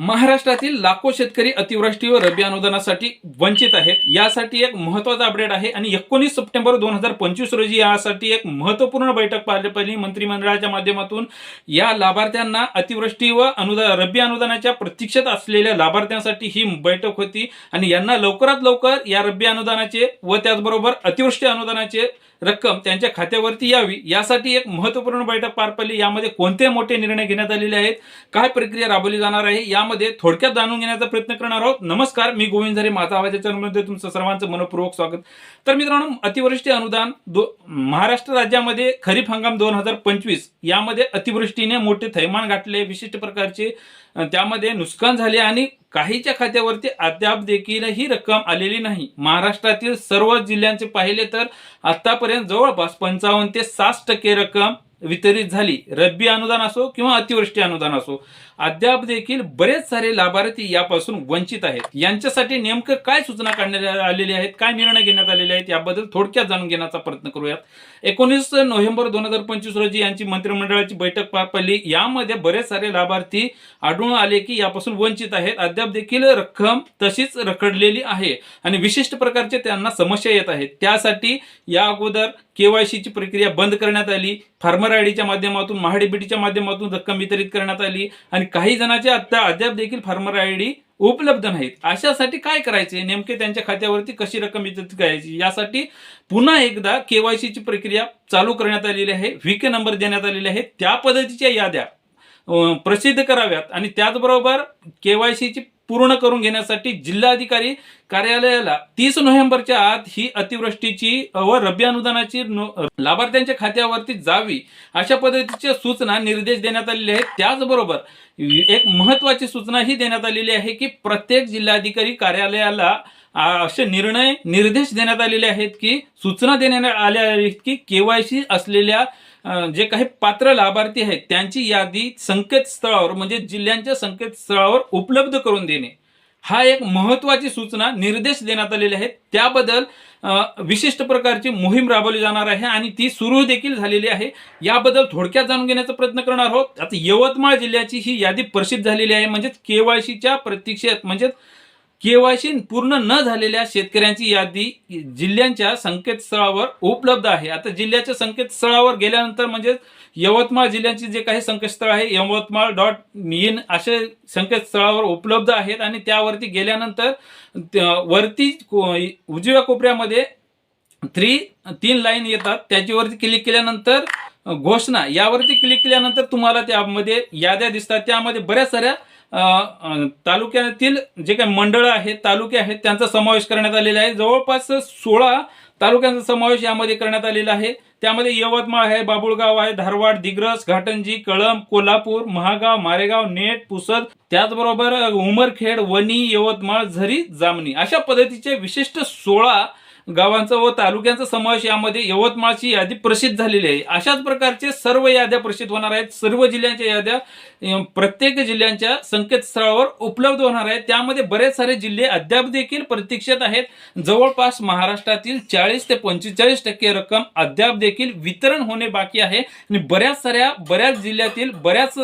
महाराष्ट्रातील लाखो शेतकरी अतिवृष्टी व रब्बी अनुदानासाठी वंचित आहेत. यासाठी एक महत्त्वाचा अपडेट आहे आणि एकोणीस सप्टेंबर दोन हजार पंचवीस रोजी यासाठी एक महत्त्वपूर्ण बैठक पार पडली मंत्रिमंडळाच्या माध्यमातून या लाभार्थ्यांना अतिवृष्टी व अनुदान रब्बी अनुदानाच्या प्रतीक्षेत असलेल्या लाभार्थ्यांसाठी ही बैठक होती आणि यांना लवकरात लवकर या रब्बी अनुदानाचे व त्याचबरोबर अतिवृष्टी अनुदानाचे रक्कम त्यांच्या खात्यावरती यावी. यासाठी एक महत्त्वपूर्ण बैठक पार पडली. यामध्ये कोणते मोठे निर्णय घेण्यात आलेले आहेत? काय प्रक्रिया राबवली जाणार आहे? या यामध्ये थोडक्यात जाणून घेण्याचा प्रयत्न करणार आहोत. नमस्कार मी गोविंद झरे. माझा आवाज या चॅनलमध्ये तुमचं सर्वांचं मनपूर्वक स्वागत. तर मित्रांनो अतिवृष्टी अनुदान दो महाराष्ट्र राज्यामध्ये खरीप हंगाम दोन हजार पंचवीस यामध्ये अतिवृष्टीने मोठे थैमान गाठले विशिष्ट प्रकारचे. त्यामध्ये नुकसान झाले आणि काहीच्या खात्यावरती अद्याप देखील ही रक्कम आलेली नाही. महाराष्ट्रातील सर्व जिल्ह्यांचे पाहिले तर आतापर्यंत जवळपास पंचावन्न ते साठ टक्के रक्कम वितरित झाली. रब्बी अनुदान असो किंवा अतिवृष्टी अनुदान असो अद्याप देखील बरेच सारे लाभार्थी यापासून वंचित आहेत. यांच्यासाठी नेमकं काय सूचना काढण्यात आलेली आहेत काय निर्णय घेण्यात आलेले आहेत याबद्दल थोडक्यात जाणून घेण्याचा प्रयत्न करूयात. एकोणीस नोव्हेंबर दोन हजार पंचवीस रोजी यांची मंत्रिमंडळाची बैठक पार पडली. यामध्ये बरेच सारे लाभार्थी आढळून आले की यापासून वंचित आहेत. अद्याप देखील रक्कम तशीच रखडलेली आहे आणि विशिष्ट प्रकारचे त्यांना समस्या येत आहेत. त्यासाठी या अगोदर केवायसीची प्रक्रिया बंद करण्यात आली फार्मर आयडीच्या माध्यमातून महाडीबीटीच्या माध्यमातून रक्कम वितरित करण्यात आली आणि काही जणांचे आता अद्याप देखील फार्मर आयडी उपलब्ध नाहीत. अशासाठी काय करायचे? नेमके त्यांच्या खात्यावरती कशी रक्कम वितरित करायची? यासाठी पुन्हा एकदा केवायसीची प्रक्रिया चालू करण्यात आलेली आहे. व्ही के नंबर देण्यात आलेले आहेत. त्या पद्धतीच्या याद्या प्रसिद्ध कराव्यात आणि त्याचबरोबर केवायसीची पूर्ण करून घेण्यासाठी जिल्हाधिकारी कार्यालयाला तीस नोव्हेंबरच्या आत ही अतिवृष्टीची व रब्बी अनुदानाची लाभार्थ्यांच्या खात्यावरती जावी अशा पद्धतीच्या सूचना निर्देश देण्यात आलेले आहेत. त्याचबरोबर एक महत्वाची सूचना ही देण्यात आलेली आहे की प्रत्येक जिल्हाधिकारी कार्यालयाला असे निर्णय निर्देश देण्यात आलेले आहेत की सूचना देण्यात आल्या आहेत की केवायसी असलेल्या जे काही पात्र लाभार्थी आहेत त्यांची यादी संकेतस्थळावर म्हणजे जिल्ह्यांच्या संकेतस्थळावर उपलब्ध करून देणे. हा एक महत्वाची सूचना निर्देश देण्यात आलेले आहेत. त्याबद्दल विशिष्ट प्रकारची मोहीम राबवली जाणार आहे आणि ती सुरू देखील झालेली आहे. याबद्दल थोडक्यात जाणून घेण्याचा प्रयत्न करणार आहोत. आता यवतमाळ जिल्ह्याची ही यादी प्रसिद्ध झालेली आहे. म्हणजेच केवायसीच्या प्रतीक्षेत म्हणजेच केवायसी पूर्ण न झालेल्या शेतकऱ्यांची यादी जिल्ह्यांच्या संकेतस्थळावर उपलब्ध आहे. आता जिल्ह्याच्या संकेतस्थळावर गेल्यानंतर म्हणजे यवतमाळ जिल्ह्याचे जे काही संकेतस्थळ आहे यवतमाळ डॉट इन असे संकेतस्थळावर उपलब्ध आहेत आणि त्यावरती गेल्यानंतर वरती को- उजव्या कोपऱ्यामध्ये थ्री तीन लाईन येतात. त्याच्यावरती क्लिक केल्यानंतर घोषणा यावरती क्लिक केल्यानंतर तुम्हाला त्यामध्ये याद्या दिसतात. त्यामध्ये बऱ्याच साऱ्या तालुक्यातील जे काही मंडळं आहेत तालुके आहेत त्यांचा समावेश करण्यात आलेला आहे. जवळपास सोळा तालुक्यांचा समावेश यामध्ये करण्यात आलेला आहे. त्यामध्ये यवतमाळ आहे बाबुळगाव आहे धारवाड दिग्रस घाटंजी कळंब कोल्हापूर महागाव मारेगाव नेट पुसद त्याचबरोबर उमरखेड वणी यवतमाळ झरी जामणी अशा पद्धतीचे विशिष्ट सोळा गावांचा व तालुक्यांचा समावेश यामध्ये यवतमाळची यादी प्रसिद्ध झालेली आहे. अशाच प्रकारचे सर्व याद्या प्रसिद्ध होणार आहेत. सर्व जिल्ह्यांच्या याद्या प्रत्येक जिल्ह्यांच्या संकेतस्थळावर उपलब्ध होणार आहेत. त्यामध्ये बरेच सारे जिल्हे अद्याप देखील प्रतीक्षेत आहेत. जवळपास महाराष्ट्रातील चाळीस ते पंचेचाळीस टक्के रक्कम अद्याप देखील वितरण होणे बाकी आहे. आणि बऱ्याच साऱ्या बऱ्याच जिल्ह्यातील बऱ्याच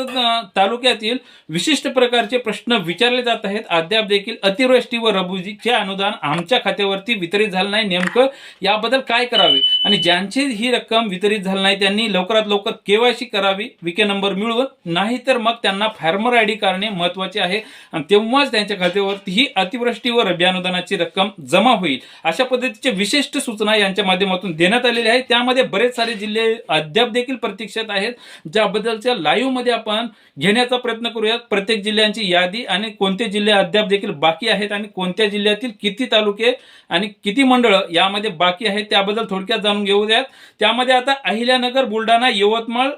तालुक्यातील विशिष्ट प्रकारचे प्रश्न विचारले जात आहेत. अद्याप देखील अतिवृष्टी व रबुजीचे अनुदान आमच्या खात्यावरती वितरित झालं नाही. नेमकं याबद्दल काय करावे? आणि ज्यांची ही रक्कम वितरित झाली नाही त्यांनी लवकरात लवकर केवायसी करावी विके नंबर मिळवून नाहीतर मग त्यांना फार्मर आय डी काढणे महत्त्वाचे आहे. आणि तेव्हाच त्यांच्या खात्यावरती ही अतिवृष्टी व रब्बी अनुदानाची रक्कम जमा होईल. अशा पद्धतीचे विशिष्ट सूचना यांच्या माध्यमातून देण्यात आलेल्या आहेत. त्यामध्ये बरेच सारे जिल्हे अद्याप देखील प्रतीक्षेत आहेत. ज्याबद्दलच्या लाईव्हमध्ये आपण घेण्याचा प्रयत्न करूयात. प्रत्येक जिल्ह्यांची यादी आणि कोणते जिल्हे अद्याप देखील बाकी आहेत आणि कोणत्या जिल्ह्यातील किती तालुके आणि किती मंडळं यामध्ये बाकी आहेत त्याबद्दल थोडक्यात जाणून घेऊयात त्यामध्ये आता अहिल्यानगर बुलढाणा यवतमाळ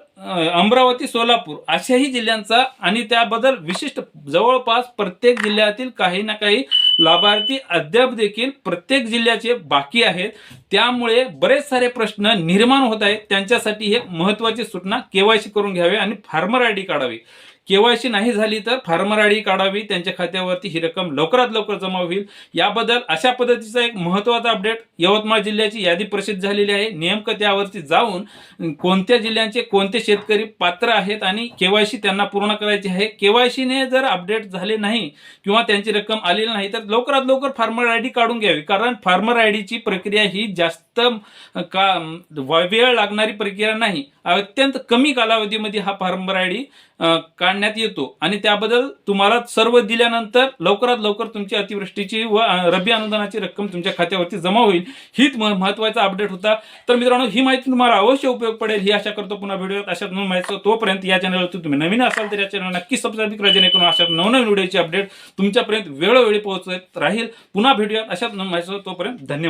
अमरावती सोलापूर अशाही जिल्ह्यांचा आणि त्याबद्दल विशिष्ट जवळपास प्रत्येक जिल्ह्यातील काही ना काही लाभार्थी अद्याप देखील प्रत्येक जिल्ह्याचे बाकी आहेत. त्यामुळे बरेच सारे प्रश्न निर्माण होत आहेत. त्यांच्यासाठी हे महत्वाची सूचना केवायसी करून घ्यावे आणि फार्मर आय डी काढावी. केवायसी नाही झाली तर फार्मर आयडी काढावी त्यांच्या खात्यावरती ही रक्कम लवकरात लवकर जमा होईल. याबद्दल अशा पद्धतीचा एक महत्त्वाचा अपडेट यवतमाळ जिल्ह्याची यादी प्रसिद्ध झालेली आहे. नेमकं त्यावरती जाऊन कोणत्या जिल्ह्यांचे कोणते शेतकरी पात्र आहेत आणि केवायसी त्यांना पूर्ण करायची आहे. केवायसीने जर अपडेट झाले नाही किंवा त्यांची रक्कम आलेली नाही तर लवकरात लवकर फार्मर आय डी काढून घ्यावी. कारण फार्मर आय प्रक्रिया ही जास्त का वेळ लागणारी प्रक्रिया नाही. अत्यंत कमी कालावधीमध्ये हा फार्मर आय डी काढण्यात येतो. आणि त्याबद्दल तुम्हाला सर्व दिल्यानंतर लवकरात लवकर तुमची अतिवृष्टीची व रब्बी अनुदानाची रक्कम तुमच्या खात्यावरती जमा होईल. हीच म- महत्त्वाचा अपडेट होता. तर मित्रांनो ही माहिती तुम्हाला अवश्य उपयोग पडेल ही आशा करतो पुन्हा व्हिडिओत अशा नवीन माहिती तोपर्यंत या चॅनलवरती तुम्ही नवीन असाल तर या चॅनल नक्की सबस्क्राईब करा जेणेकरून अशा नवनवीन व्हिडिओची अपडेट तुमच्यापर्यंत वेळोवेळी पोहोचत राहील. पुन्हा भेटूयात अशाच नवीन माहिती तोपर्यंत धन्यवाद.